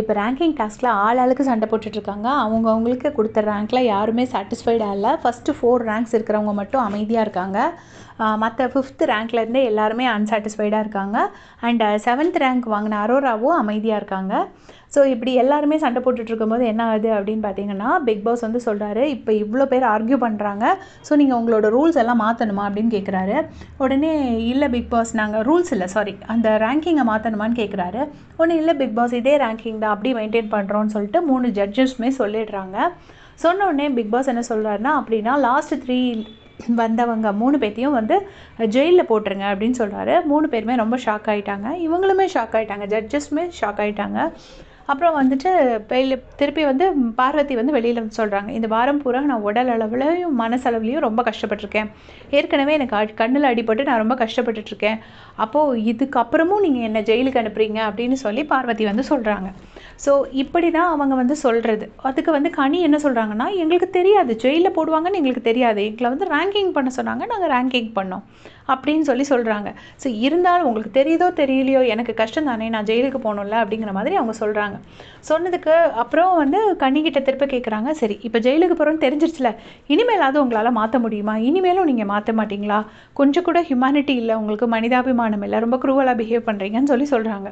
இப்போ ரேங்கிங் டாஸ்கில் ஆள் ஆளுக்கு சண்டை போட்டுட்ருக்காங்க. அவங்க அவங்களுக்கு கொடுத்த ரேங்க்கில் யாருமே சாட்டிஸ்ஃபைடாக இல்லை. ஃபஸ்ட்டு ஃபோர் ரேங்க்ஸ் இருக்கிறவங்க மட்டும் அமைதியாக இருக்காங்க. மற்ற ஃபிஃப்த் ரேங்க்லேருந்தே எல்லாருமே அன்சாட்டிஸ்ஃபைடாக இருக்காங்க. அண்ட் செவன்த் ரேங்க் வாங்கின அரோராவும் அமைதியாக இருக்காங்க. ஸோ இப்படி எல்லாருமே சண்டை போட்டுட்டு இருக்கும்போது என்ன ஆகுது அப்படின்னு பார்த்தீங்கன்னா பிக் பாஸ் வந்து சொல்கிறாரு இப்போ இவ்வளோ பேர் ஆர்கியூ பண்ணுறாங்க ஸோ நீங்கள் உங்களோட ரூல்ஸ் எல்லாம் மாற்றணுமா அப்படின்னு கேட்குறாரு உடனே இல்லை பிக் பாஸ் நாங்கள் ரூல்ஸ் இல்லை. சாரி அந்த ரேங்கிங்கை மாற்றணுமான்னு கேட்குறாரு உடனே இல்லை பிக் பாஸ் இதே ரேங்கிங் தான். அப்படி மெயின்டைன் பண்ணுறோன்னு சொல்லிட்டு மூணு ஜட்ஜஸ்மே சொல்லிடுறாங்க. சொன்ன உடனே பிக் பாஸ் என்ன சொல்கிறாருன்னா அப்படின்னா லாஸ்ட் த்ரீ வந்தவங்க மூணு பேர்த்தையும் வந்து ஜெயிலில் போட்டுருங்க. அப்படின்னு சொல்கிறாரு மூணு பேருமே ரொம்ப ஷாக் ஆகிட்டாங்க இவங்களுமே ஷாக் ஆகிட்டாங்க ஜட்ஜஸ்மே ஷாக் ஆகிட்டாங்க அப்புறம் வந்துட்டு வெளியில் திருப்பி வந்து பார்வதி வந்து வெளியில் வந்து சொல்கிறாங்க இந்த வாரம் பூரா நான் உடல் அளவுலையும் மனசளவுலையும் ரொம்ப கஷ்டப்பட்டிருக்கேன். ஏற்கனவே எனக்கு அடி கண்ணில் அடிபட்டு நான் ரொம்ப கஷ்டப்பட்டுட்ருக்கேன் அப்போது இதுக்கப்புறமும் நீங்கள் என்னை ஜெயிலுக்கு அனுப்புறீங்க? அப்படின்னு சொல்லி பார்வதி வந்து சொல்கிறாங்க ஸோ இப்படி தான் அவங்க வந்து சொல்கிறது அதுக்கு வந்து கனி என்ன சொல்கிறாங்கன்னா எங்களுக்கு தெரியாது. ஜெயிலில் போடுவாங்கன்னு எங்களுக்கு தெரியாது. எங்களை வந்து ரேங்கிங் பண்ண சொன்னாங்க. நாங்கள் ரேங்கிங் பண்ணோம். அப்படின்னு சொல்லி சொல்கிறாங்க ஸோ இருந்தாலும் உங்களுக்கு தெரியுதோ தெரியலையோ எனக்கு கஷ்டம் தானே நான் ஜெயிலுக்கு போகணும்ல அப்படிங்கிற மாதிரி அவங்க சொல்கிறாங்க சொன்னதுக்கு அப்புறம் வந்து கண்ணிக்கிட்ட திருப்ப கேட்குறாங்க சரி இப்போ ஜெயிலுக்கு போகிறோன்னு தெரிஞ்சிருச்சுல. இனிமேலாவது உங்களால் மாற்ற முடியுமா? இனிமேலும் நீங்கள் மாற்ற மாட்டிங்களா? கொஞ்சம் கூட ஹியூமனிட்டி இல்லை. உங்களுக்கு மனிதாபிமானம் இல்லை. ரொம்ப குரூவலாக பிஹேவ் பண்ணுறீங்கன்னு சொல்லி சொல்கிறாங்க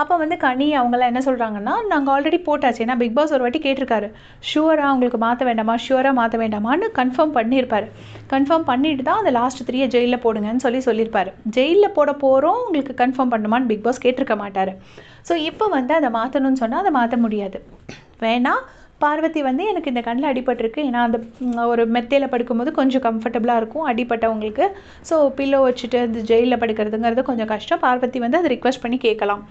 அப்போ வந்து கனி அவங்களாம் என்ன சொல்கிறாங்கன்னா நாங்கள் ஆல்ரெடி போட்டாச்சு. ஏன்னா பிக் பாஸ் ஒரு வாட்டி கேட்டிருக்காரு. ஷுவராக உங்களுக்கு மாற்ற வேண்டாமா? ஷுவராக மாற்ற வேண்டாமான்னு கன்ஃபார்ம் பண்ணியிருப்பார். கன்ஃபார்ம் பண்ணிட்டு தான் அந்த லாஸ்ட் த்ரீயை ஜெயிலில் போடுங்கன்னு சொல்லி சொல்லியிருப்பார். ஜெயிலில் போட போகிறோம் உங்களுக்கு கன்ஃபார்ம் பண்ணுமான்னு பிக் பாஸ் கேட்டிருக்க மாட்டார். ஸோ இப்போ வந்து அதை மாற்றணும்னு சொன்னால் அதை மாற்ற முடியாது. வேணால் பார்வதி வந்து எனக்கு இந்த கண்ணில் அடிபட்டிருக்கு. ஏன்னா அந்த ஒரு மெத்தையில் படுக்கும்போது கொஞ்சம் கம்ஃபர்டபுளாக இருக்கும். அடிப்பட்டவங்களுக்கு ஸோ பில்லோ வச்சுட்டு அந்த ஜெயிலில் படுக்கிறதுங்கிறது கொஞ்சம் கஷ்டம். பார்வதி வந்து அதை ரிக்வெஸ்ட் பண்ணி கேட்கலாம்.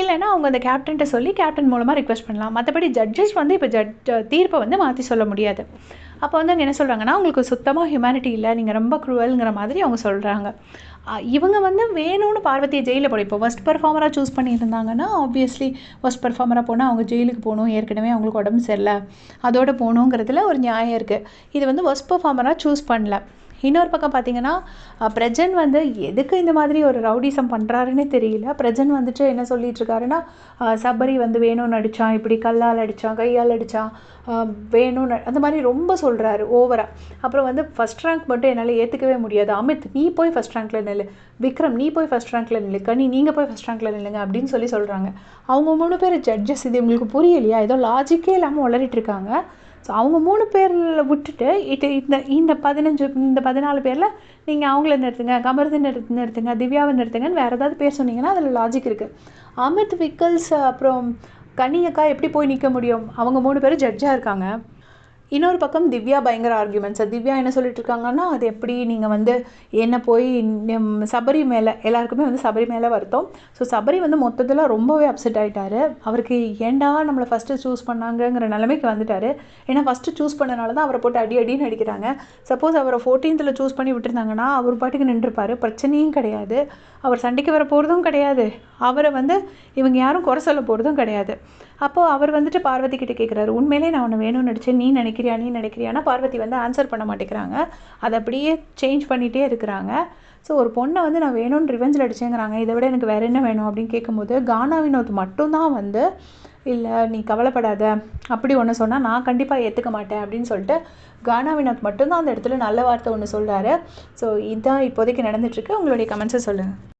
இல்லைன்னா அவங்க அந்த கேப்டன்ட்ட சொல்லி கேப்டன் மூலமாக ரிக்வெஸ்ட் பண்ணலாம். மற்றபடி ஜட்ஜஸ் வந்து இப்போ ஜட் தீர்ப்பை வந்து மாற்றி சொல்ல முடியாது. அப்போ வந்து அவங்க என்ன சொல்கிறாங்கன்னா உங்களுக்கு சுத்தமாக ஹியூமனிட்டி இல்லை. நீங்கள் ரொம்ப க்ரூவலுங்கிற மாதிரி அவங்க சொல்கிறாங்க இவங்க வந்து வேணும்னு பார்வதியை ஜெயிலில் போட இப்போ ஃபஸ்ட் பர்ஃபார்மராக சூஸ் பண்ணியிருந்தாங்கன்னா ஆப்வியஸ்லி ஃபஸ்ட் பர்ஃபார்மராக போனால் அவங்க ஜெயிலுக்கு போகணும். ஏற்கனவே அவங்களுக்கு உடம்பு சரியில்லை. அதோட போகணுங்கிறதுல ஒரு நியாயம் இருக்குது இது வந்து ஃபஸ்ட் பர்ஃபார்மராக சூஸ் பண்ணல. இன்னொரு பக்கம் பார்த்தீங்கன்னா பிரஜன் வந்து எதுக்கு இந்த மாதிரி ஒரு ரவுடிசம் பண்ணுறாருன்னே தெரியல. பிரஜன் வந்துட்டு என்ன சொல்லிட்டு இருக்காருன்னா சபரி வந்து வேணும்னு அடித்தான் இப்படி கல்லால் அடித்தான் கையால் அடித்தான் வேணும்னு அந்த மாதிரி ரொம்ப சொல்கிறாரு ஓவராக அப்புறம் வந்து ஃபஸ்ட் ரேங்க் மட்டும் என்னால் ஏற்றுக்கவே முடியாது. அமித் நீ போய் ஃபஸ்ட் ரேங்க்கில் நில்லு. விக்ரம் நீ போய் ஃபஸ்ட் ரேங்க்கில் நில்லு. கனி நீங்கள் போய் ஃபஸ்ட் ரேங்க்கில் நில்லுங்க அப்படின்னு சொல்லி சொல்கிறாங்க அவங்க மூணு பேர் ஜட்ஜஸ் இது உங்களுக்கு புரியலையா? ஏதோ லாஜிக்கே இல்லாமல் வளரிட்டு இருக்காங்க. ஸோ அவங்க மூணு பேரில் விட்டுட்டு இது இந்த இந்த பதினஞ்சு இந்த பதினாலு பேரில் நீங்கள் அவங்கள நிறுத்துங்க கமருதை நிறுத்து நிறுத்துங்க திவ்யாவை நிறுத்துங்கன்னு வேறு ஏதாவது பேர் சொன்னீங்கன்னா அதில் லாஜிக் இருக்குது அமித் விக்கல்ஸ் அப்புறம் கனியக்கா எப்படி போய் நிற்க முடியும்? அவங்க மூணு பேரும் ஜட்ஜாக இருக்காங்க. இன்னொரு பக்கம் திவ்யா பயங்கர ஆர்கியூமெண்ட்ஸ் திவ்யா என்ன சொல்லிட்டு இருக்காங்கன்னா அது எப்படி நீங்கள் வந்து என்ன போய் சபரி மேலே எல்லாருக்குமே வந்து சபரி மேலே வருத்தம். ஸோ சபரி வந்து மொத்தத்தில் ரொம்பவே அப்செட் ஆகிட்டாரு அவருக்கு ஏண்டா நம்மளை ஃபஸ்ட்டு சூஸ் பண்ணாங்கங்கிற நிலைமைக்கு வந்துட்டார். ஏன்னா ஃபஸ்ட்டு சூஸ் பண்ணனால தான் அவரை போட்டு அடி அடின்னு அடிக்கிறாங்க. சப்போஸ் அவரை ஃபோர்டீன்த்தில் சூஸ் பண்ணி விட்டுருந்தாங்கன்னா அவர் பாட்டுக்கு நின்றுப்பார். பிரச்சனையும் கிடையாது. அவர் சண்டைக்கு வர போகிறதும் கிடையாது. அவரை வந்து இவங்க யாரும் குறை சொல்ல போகிறதும் கிடையாது. அப்போது அவர் வந்துட்டு பார்வதி கிட்டே கேட்குறாரு உண்மையிலே நான் ஒன்று வேணும்னு நினச்சேன். நீ நினைக்கிறியா? நீ நினைக்கிறியானா பார்வதி வந்து ஆன்சர் பண்ண மாட்டேங்கிறாங்க. அதை அப்படியே சேஞ்ச் பண்ணிகிட்டே இருக்கிறாங்க. ஸோ ஒரு பொண்ணை வந்து நான் வேணும்னு ரிவெஞ்சில் அடிச்சேங்கிறாங்க. இதை விட எனக்கு வேறு என்ன வேணும் அப்படின்னு கேட்கும்போது கானா வினோத் மட்டும்தான் வந்து இல்லை நீ கவலைப்படாத. அப்படி ஒன்று சொன்னால் நான் கண்டிப்பாக ஏற்றுக்க மாட்டேன். அப்படின்னு சொல்லிட்டு கானா வினோத் மட்டும்தான் அந்த இடத்துல நல்ல வார்த்தை ஒன்று சொல்கிறாரு ஸோ இதுதான் இப்போதைக்கு நடந்துகிட்ருக்கு உங்களுடைய கமெண்ட்ஸை சொல்லுங்கள்